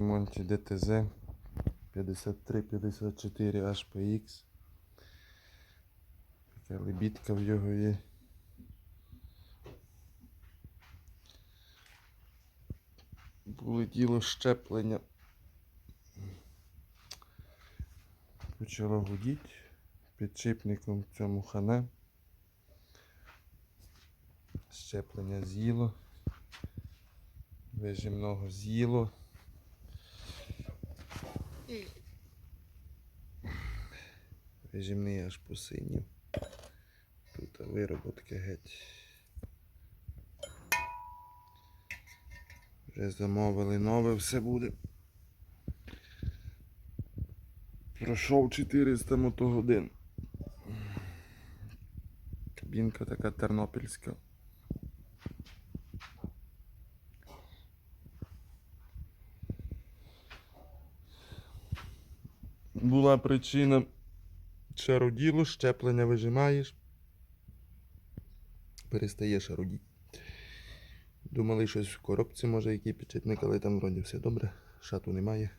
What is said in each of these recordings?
Монті ДТЗ 5354 HPX. Така лебідка в його є. Полетіло щеплення. Почало гудіти. Підшипником в цьому хане. Щеплення з'їло. Вижимного з'їло. Режимний аж посинів. Тут вироботки геть. Вже замовили нове, все буде. Пройшов 400 мотогодин. Кабінка така тернопільська. Була причина шароділо, щеплення вижимаєш. Перестає шародіти. Думали, щось в коробці може який підчепник, але там вроді все добре. Шату немає.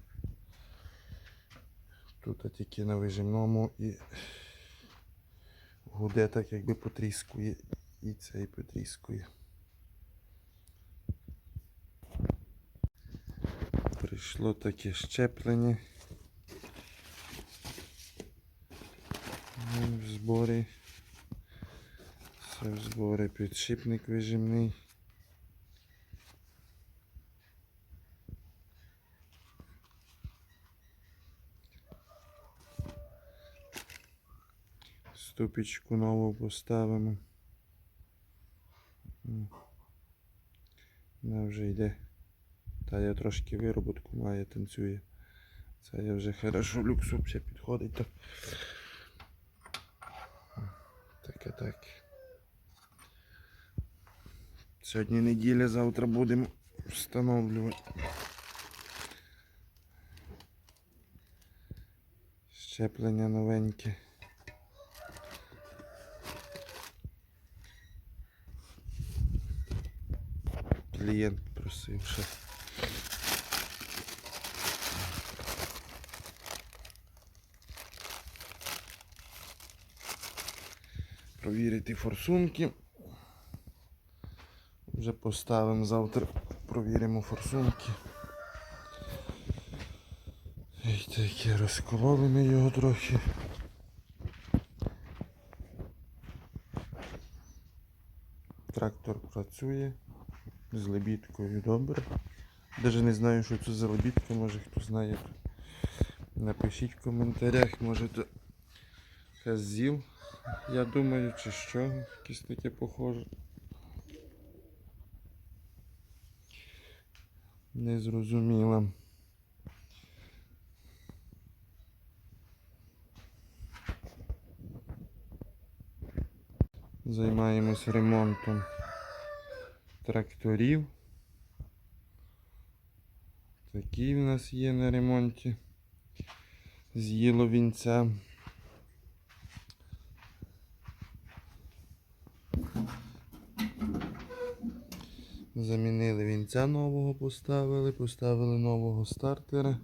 Тут тільки на вижимному і гуде так якби потріскує. І цей потріскує. Прийшло таке щеплення. В зборі. Все в зборі підшипник вижимний. Ступічку нову поставимо. Вона вже йде. Та я трошки вироботку має, танцює. Це я вже хорошо люксу взагалі підходить. Так. Таке так. Сьогодні неділя, завтра будемо встановлювати. Щеплення новеньке. Клієнт просив ще. Провірити форсунки. Вже поставимо завтра, провіримо форсунки. І таке розкололи ми його трохи. Трактор працює з лебідкою добре. Даже не знаю, що це за лебідка, може хто знає. Напишіть в коментарях, може то якась я думаю, чи що, якесь таке похоже. Не зрозуміло. Займаємось ремонтом тракторів. Такий в нас є на ремонті. З'їло вінця. Замінили вінця нового, поставили, поставили нового стартера.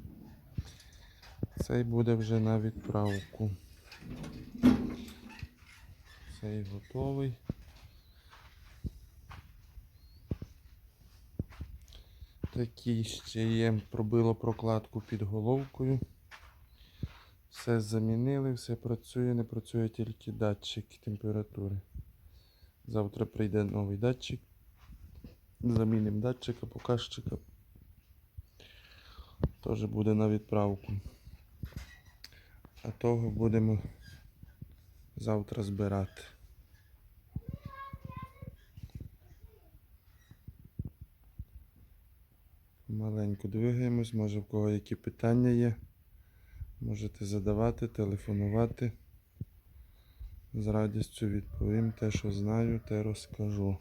Цей буде вже на відправку. Цей готовий. Такий ще є, пробило прокладку під головкою. Все замінили, все працює, не працює тільки датчик температури. Завтра прийде новий датчик. Замінимо датчика, показчика. Теж буде на відправку. А того будемо завтра збирати. Маленько двигаємось, може в кого які питання є. Можете задавати, телефонувати. З радістю відповім те, що знаю, те розкажу.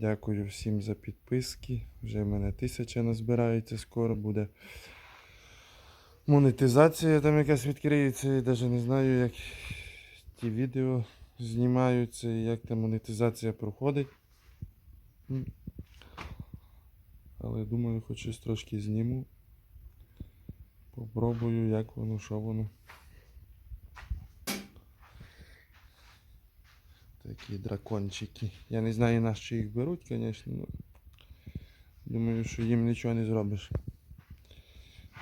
Дякую всім за підписки. Вже в мене тисяча назбирається, скоро буде монетизація там якась відкриється. Я навіть не знаю, як ті відео знімаються і як та монетизація проходить. Але думаю, хоч щось трошки зніму. Попробую, як воно, що воно. Такі дракончики. Я не знаю, на що їх беруть, звісно. Ну, думаю, що їм нічого не зробиш.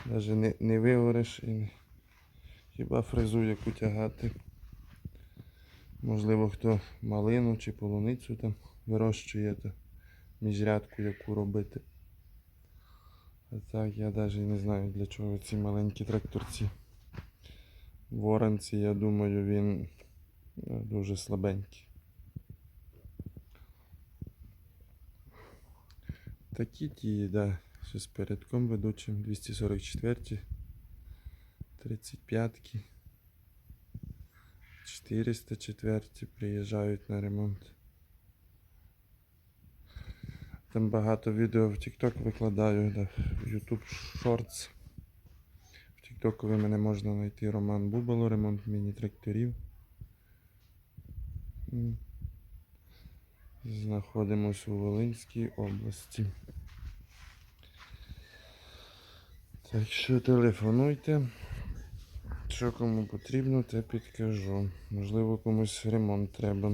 Навіть не, не виговориш і не... хіба фрезу яку тягати. Можливо, хто малину чи полуницю там вирощує, то міжрядку яку робити. А так я навіть не знаю для чого ці маленькі тракторці. Воронці, я думаю, він е, дуже слабенький. Такі ті, да, що з передком ведучим 244, 35, 404 приїжджають на ремонт. Там багато відео в TikTok викладаю, да, в YouTube Shorts. В TikTok ви мене можна знайти Роман Бубало, ремонт міні-тракторів. Знаходимось у Волинській області. Так що телефонуйте. Що кому потрібно, те підкажу. Можливо, комусь ремонт треба.